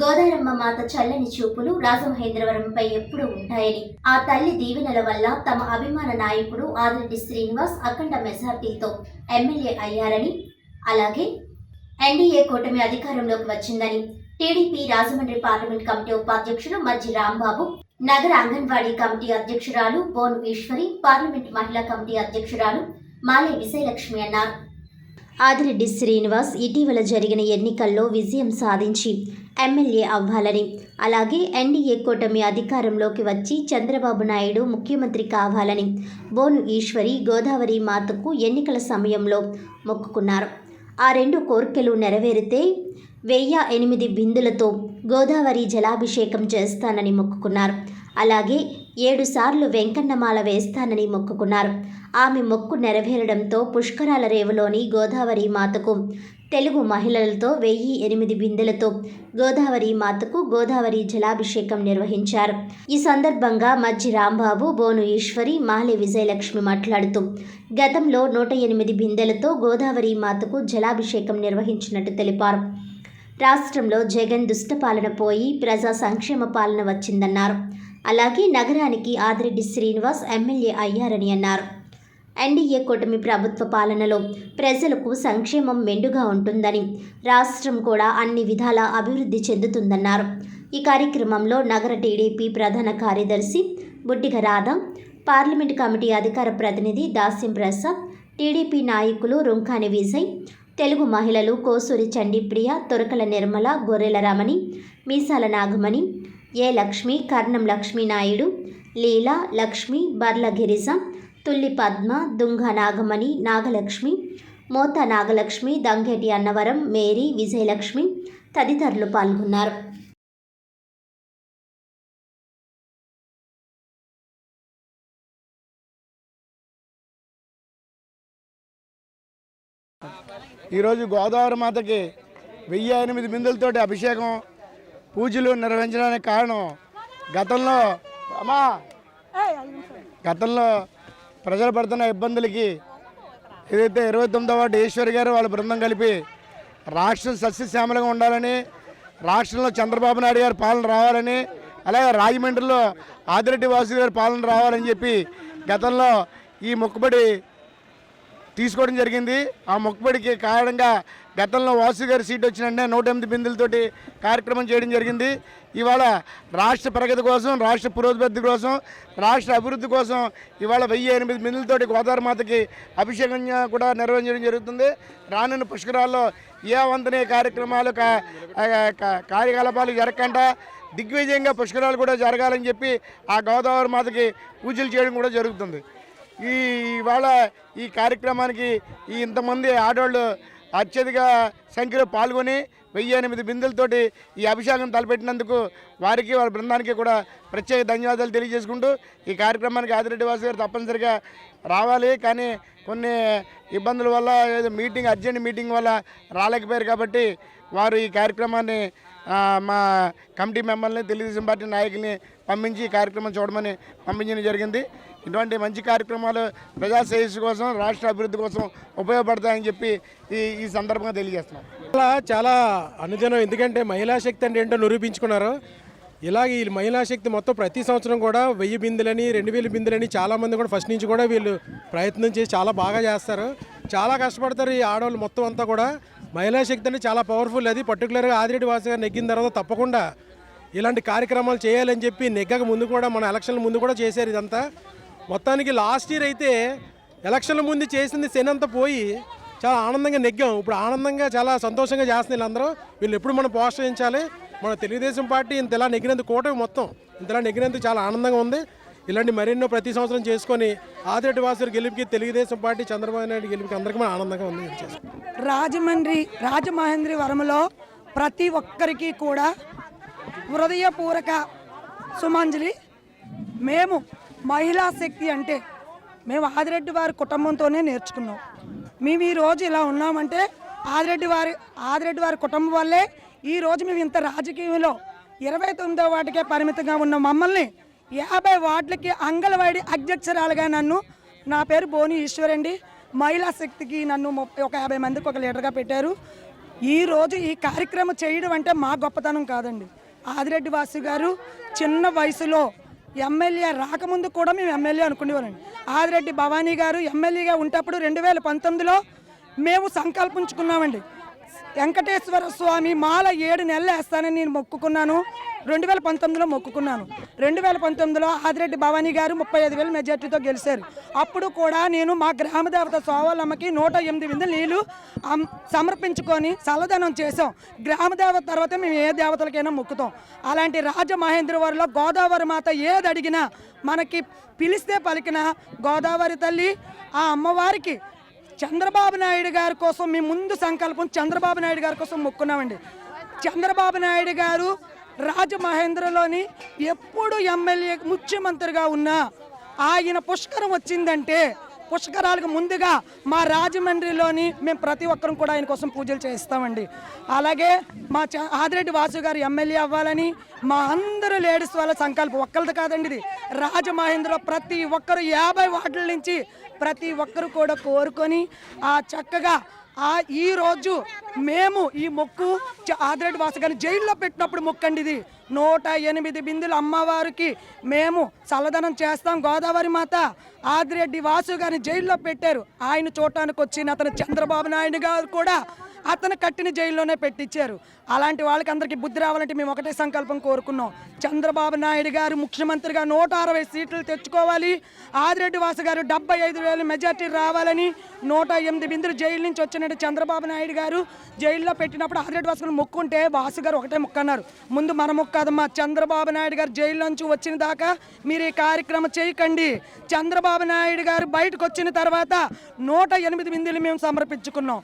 గోదారమ్మ మాత చల్లని చూపులు రాజమహేంద్రవరంపై ఎప్పుడూ ఉంటాయని. ఆ తల్లి దీవెనల వల్ల తమ అభిమాన నాయకుడు ఆదిరెడ్డి శ్రీనివాస్ అఖండ మెజార్టీతో ఎమ్మెల్యే అయ్యారని అలాగే ఎన్డీఏ కూటమి అధికారంలోకి వచ్చిందని. టీడీపీ రాజమండ్రి పార్లమెంట్ కమిటీ ఉపాధ్యక్షులు మజ్జి రాంబాబు నగర అంగన్వాడీ కమిటీ అధ్యక్షురాలు బోన్ ఈశ్వరి పార్లమెంట్ మహిళా కమిటీ అధ్యక్షురాలు మాలే విజయలక్ష్మి అన్నారు. ఆదిరెడ్డి శ్రీనివాస్ ఇటీవల జరిగిన ఎన్నికల్లో విజయం సాధించి ఎమ్మెల్యే అవ్వాలని. అలాగే ఎన్డీఏ కూటమి అధికారంలోకి వచ్చి చంద్రబాబు నాయుడు ముఖ్యమంత్రి కావాలని బోను ఈశ్వరి గోదావరి మాతకు ఎన్నికల సమయంలో మొక్కుకున్నారు. ఆ రెండు కోరికలు నెరవేరితే వెయ్యి ఎనిమిది బిందులతో గోదావరి జలాభిషేకం చేస్తానని మొక్కుకున్నారు. అలాగే ఏడు సార్లు వెంకన్నమాల వేస్తానని మొక్కుకున్నారు. ఆమె మొక్కు నెరవేరడంతో పుష్కరాల రేవులోని గోదావరి మాతకు తెలుగు మహిళలతో వెయ్యి ఎనిమిది బిందెలతో గోదావరి మాతకు గోదావరి జలాభిషేకం నిర్వహించారు. ఈ సందర్భంగా మజ్జి రాంబాబు బోను ఈశ్వరి మాలి విజయలక్ష్మి మాట్లాడుతూ గతంలో నూట ఎనిమిది బిందెలతో గోదావరి మాతకు జలాభిషేకం నిర్వహించినట్టు తెలిపారు. రాష్ట్రంలో జగన్ దుష్టపాలన పోయి ప్రజా సంక్షేమ పాలన వచ్చిందన్నారు. అలాగే నగరానికి ఆదిరెడ్డి శ్రీనివాస్ ఎమ్మెల్యే అయ్యారని అన్నారు. ఎన్డీఏ కూటమి ప్రభుత్వ పాలనలో ప్రజలకు సంక్షేమం మెండుగా ఉంటుందని రాష్ట్రం కూడా అన్ని విధాల అభివృద్ధి చెందుతుందన్నారు. ఈ కార్యక్రమంలో నగర టీడీపీ ప్రధాన కార్యదర్శి బుట్టిక రాధ పార్లమెంట్ కమిటీ అధికార ప్రతినిధి దాస్యం ప్రసాద్ టీడీపీ నాయకులు రుంకాని విజయ్ తెలుగు మహిళలు కోసూరి చండీప్రియ తొరకల నిర్మల గొర్రెల రమణి మీసాల నాగమణి ఏ లక్ష్మి కర్ణం లక్ష్మీ నాయుడు లీలా లక్ష్మి బర్ల గిరిజ తుల్లి పద్మ దుంగ నాగమణి నాగలక్ష్మి మోత నాగలక్ష్మి దంగేటి అన్నవరం మేరీ విజయలక్ష్మి తదితరులు పాల్గొన్నారు. ఈరోజు గోదావరి మాతకి వెయ్యి ఎనిమిది బిందులతోటి అభిషేకం పూజలు నిర్వహించడానికి కారణం గతంలో అమ్మా! గతంలో ప్రజలు పడుతున్న ఇబ్బందులకి ఏదైతే ఇరవై తొమ్మిదో వార్డు ఈశ్వర్ గారు వాళ్ళ బృందం కలిపి రాష్ట్రం సస్యశ్యామలంగా ఉండాలని రాష్ట్రంలో చంద్రబాబు నాయుడు గారి పాలన రావాలని అలాగే రాజమండ్రిలో ఆదిరెడ్డి వాసు గారి పాలన రావాలని చెప్పి గతంలో ఈ మొక్కుబడి తీసుకోవడం జరిగింది. ఆ మొక్కుబడికి కారణంగా గతంలో వాసు గారి సీట్ వచ్చినంటే నూట ఎనిమిది బిందులతోటి కార్యక్రమం చేయడం జరిగింది. ఇవాళ రాష్ట్ర ప్రగతి కోసం రాష్ట్ర పురోభివృద్ధి కోసం రాష్ట్ర అభివృద్ధి కోసం ఇవాళ వెయ్యి ఎనిమిది బిందులతోటి గోదావరి మాతకి అభిషేకం కూడా నిర్వహించడం జరుగుతుంది. రానున్న పుష్కరాల్లో ఏ వంతనే కార్యక్రమాలు కార్యకలాపాలు జరగకుండా దిగ్విజయంగా పుష్కరాలు కూడా జరగాలని చెప్పి ఆ గోదావరి మాతకి పూజలు చేయడం కూడా జరుగుతుంది. ఈ ఇవాళ ఈ కార్యక్రమానికి ఈ ఇంతమంది ఆడవాళ్ళు అత్యధిక సంఖ్యలో పాల్గొని వెయ్యి ఎనిమిది బిందెలతోటి ఈ అభిషేకం తలపెట్టినందుకు వారికి వాళ్ళ బృందానికి కూడా ప్రత్యేక ధన్యవాదాలు తెలియజేసుకుంటూ ఈ కార్యక్రమానికి ఆదిరెడ్డి వాసు గారు తప్పనిసరిగా రావాలి. కానీ కొన్ని ఇబ్బందుల వల్ల ఏదో మీటింగ్ అర్జెంట్ మీటింగ్ వల్ల రాలేకపోయారు కాబట్టి వారు ఈ కార్యక్రమాన్ని మా కమిటీ మెంబర్ని తెలుగుదేశం పార్టీ నాయకుల్ని పంపించి ఈ కార్యక్రమం చూడమని పంపించడం జరిగింది. ఇటువంటి మంచి కార్యక్రమాలు ప్రజా శ్రేయస్సు కోసం రాష్ట్ర అభివృద్ధి కోసం ఉపయోగపడతాయని చెప్పి ఈ ఈ సందర్భంగా తెలియజేస్తున్నాం. ఇలా చాలా అనుదినం ఎందుకంటే మహిళా శక్తి అంటే ఏంటో నిరూపించుకున్నారు. ఇలా ఈ మహిళా శక్తి మొత్తం ప్రతి సంవత్సరం కూడా వెయ్యి బిందెలని రెండు వేల బిందులని చాలామంది కూడా ఫస్ట్ నుంచి కూడా వీళ్ళు ప్రయత్నం చేసి చాలా బాగా చేస్తారు. చాలా కష్టపడతారు ఈ ఆడవాళ్ళు మొత్తం అంతా కూడా. మహిళా శక్తి అంటే చాలా పవర్ఫుల్ అది. పర్టికులర్గా ఆదిరెడ్డి వాసు గారు నెగ్గిన తర్వాత తప్పకుండా ఇలాంటి కార్యక్రమాలు చేయాలని చెప్పి నెగ్గక ముందు కూడా మన ఎలక్షన్ల ముందు కూడా చేశారు ఇదంతా. మొత్తానికి లాస్ట్ ఇయర్ అయితే ఎలక్షన్ల ముందు చేసింది శనంతా పోయి చాలా ఆనందంగా నెగ్గాం. ఇప్పుడు ఆనందంగా చాలా సంతోషంగా చేస్తుంది వీళ్ళందరూ. వీళ్ళు ఎప్పుడు మనం ప్రోత్సహించాలి? మన తెలుగుదేశం పార్టీ ఇంత ఇలా నెగ్గినందుకు కూటమి మొత్తం ఇంతలా నెగ్గినందుకు చాలా ఆనందంగా ఉంది. ఇలాంటి మరెన్నో ప్రతి సంవత్సరం చేసుకొని ఆదిరెడ్డి వాసు గెలుపుకి తెలుగుదేశం పార్టీ చంద్రబాబు నాయుడు గెలుపుకి అందరికీ ఆనందంగా ఉంది. రాజమండ్రి రాజమహేంద్రి వరంలో ప్రతి ఒక్కరికి కూడా హృదయపూర్వక సుమాంజలి. మేము మహిళా శక్తి అంటే మేము ఆదిరెడ్డి వారి కుటుంబంతోనే నేర్చుకున్నాం. మేము ఈరోజు ఇలా ఉన్నామంటే ఆదిరెడ్డి వారి ఆదిరెడ్డి వారి కుటుంబం వల్లే ఈరోజు మేము ఇంత రాజకీయంలో ఇరవై తొమ్మిదో వాటికే పరిమితంగా ఉన్న మమ్మల్ని యాభై వార్డులకి అంగన్వాడి అధ్యక్షురాలుగా నన్ను నా పేరు బోని ఈశ్వర్ అండి మహిళా శక్తికి నన్ను ముప్పై ఒక యాభై మందికి ఒక లీడర్గా పెట్టారు. ఈరోజు ఈ కార్యక్రమం చేయడం అంటే మా గొప్పతనం కాదండి. ఆదిరెడ్డి వాసు గారు చిన్న వయసులో ఎమ్మెల్యే రాకముందు కూడా మేము ఎమ్మెల్యే అనుకునేవారండి ఆదిరెడ్డి భవానీ గారు ఎమ్మెల్యేగా ఉంటప్పుడు రెండు వేల పంతొమ్మిదిలో మేము సంకల్పించుకున్నామండి. వెంకటేశ్వర స్వామి మాల ఏడు నెలలు వేస్తానని నేను మొక్కుకున్నాను. రెండు వేల పంతొమ్మిదిలో మొక్కుకున్నాను. రెండు వేల పంతొమ్మిదిలో ఆదిరెడ్డి భవానీ గారు ముప్పై ఐదు వేల మెజార్టీతో గెలిచారు. అప్పుడు కూడా నేను మా గ్రామ దేవత సోవాలమ్మకి నూట ఎనిమిది విందులు నీళ్ళు సమర్పించుకొని చల్లదనం చేసాం గ్రామ దేవత తర్వాత మేము ఏ దేవతలకైనా మొక్కుతాం. అలాంటి రాజమహేంద్రవరంలో గోదావరి మాత ఏది అడిగినా మనకి పిలిస్తే పలికిన గోదావరి తల్లి ఆ అమ్మవారికి చంద్రబాబు నాయుడు గారి కోసం మీ ముందు సంకల్పం చంద్రబాబు నాయుడు గారి కోసం మొక్కున్నామండి. చంద్రబాబు నాయుడు గారు రాజమహేంద్రలోని ఎప్పుడు ఎమ్మెల్యే ముఖ్యమంత్రిగా ఉన్నా ఆయన పుష్కరం వచ్చిందంటే పుష్కరాలకు ముందుగా మా రాజమండ్రిలోని మేము ప్రతి ఒక్కరం కూడా ఆయన కోసం పూజలు చేయిస్తామండి అలాగే మా చ- ఆదిరెడ్డి వాసు గారు ఎమ్మెల్యే అవ్వాలని మా అందరూ లేడీస్ వాళ్ళ సంకల్పం ఒక్కరిది కాదండి ఇది. రాజమహేంద్రలో ప్రతి ఒక్కరు యాభై వార్డుల నుంచి ప్రతి ఒక్కరు కూడా కోరుకొని ఆ చక్కగా ఆ ఈ రోజు మేము ఈ మొక్కు ఆదిరెడ్డి వాసు గారిని జైల్లో పెట్టినప్పుడు మొక్కండి ఇది నూట ఎనిమిది బిందులు అమ్మవారికి మేము చల్లదనం చేస్తాం. గోదావరి మాత ఆదిరెడ్డి వాసు గారిని జైల్లో పెట్టారు. ఆయన చూడటానికి వచ్చిన అతను చంద్రబాబు నాయుడు గారు కూడా అతను కట్టిన జైల్లోనే పెట్టించారు అలాంటి వాళ్ళకి అందరికీ బుద్ధి రావాలంటే మేము ఒకటే సంకల్పం కోరుకున్నాం. చంద్రబాబు నాయుడు గారు ముఖ్యమంత్రిగా నూట అరవై సీట్లు తెచ్చుకోవాలి. ఆదిరెడ్డి వాసు గారు డెబ్బై ఐదు వేలు మెజార్టీ రావాలని నూట ఎనిమిది బిందులు జైలు నుంచి వచ్చినట్టు చంద్రబాబు నాయుడు గారు జైల్లో పెట్టినప్పుడు ఆదిరెడ్డి వాసు గారు మొక్కుంటే వాసు గారు ఒకటే మొక్కన్నారు ముందు మన మొక్కదమ్మా చంద్రబాబు నాయుడు గారు జైల్లో నుంచి వచ్చిన దాకా మీరు ఈ కార్యక్రమం చేయకండి. చంద్రబాబు నాయుడు గారు బయటకు వచ్చిన తర్వాత నూట ఎనిమిది బిందులు మేము సమర్పించుకున్నాం.